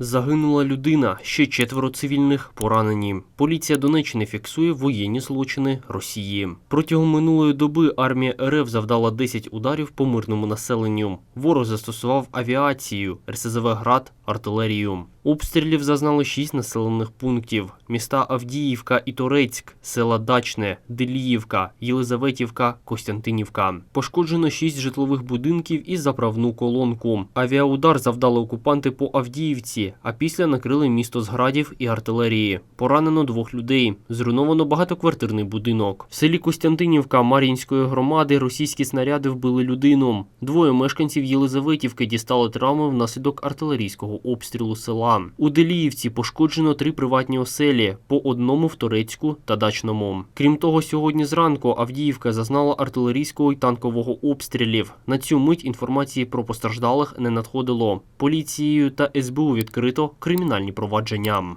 Загинула людина, ще четверо цивільних поранені. Поліція Донеччини фіксує воєнні злочини Росії. Протягом минулої доби армія РФ завдала 10 ударів по мирному населенню. Ворог застосував авіацію, РСЗВ «Град», артилерію. Обстрілів зазнали 6 населених пунктів: міста Авдіївка і Торецьк, села Дачне, Деліївка, Єлизаветівка, Костянтинівка. Пошкоджено 6 житлових будинків і заправну колонку. Авіаудар завдали окупанти по Авдіївці, а після накрили місто з градів і артилерії. Поранено двох людей. Зруйновано багатоквартирний будинок. В селі Костянтинівка Мар'їнської громади російські снаряди вбили людину. Двоє мешканців Єлизаветівки дістали травми внаслідок артилерійського обстрілу села. У Деліївці пошкоджено три приватні оселі, по одному в Торецьку та Дачному. Крім того, сьогодні зранку Авдіївка зазнала артилерійського і танкового обстрілів. На цю мить інформації про постраждалих не надходило. Поліцією та СБУ відкрито кримінальні провадження.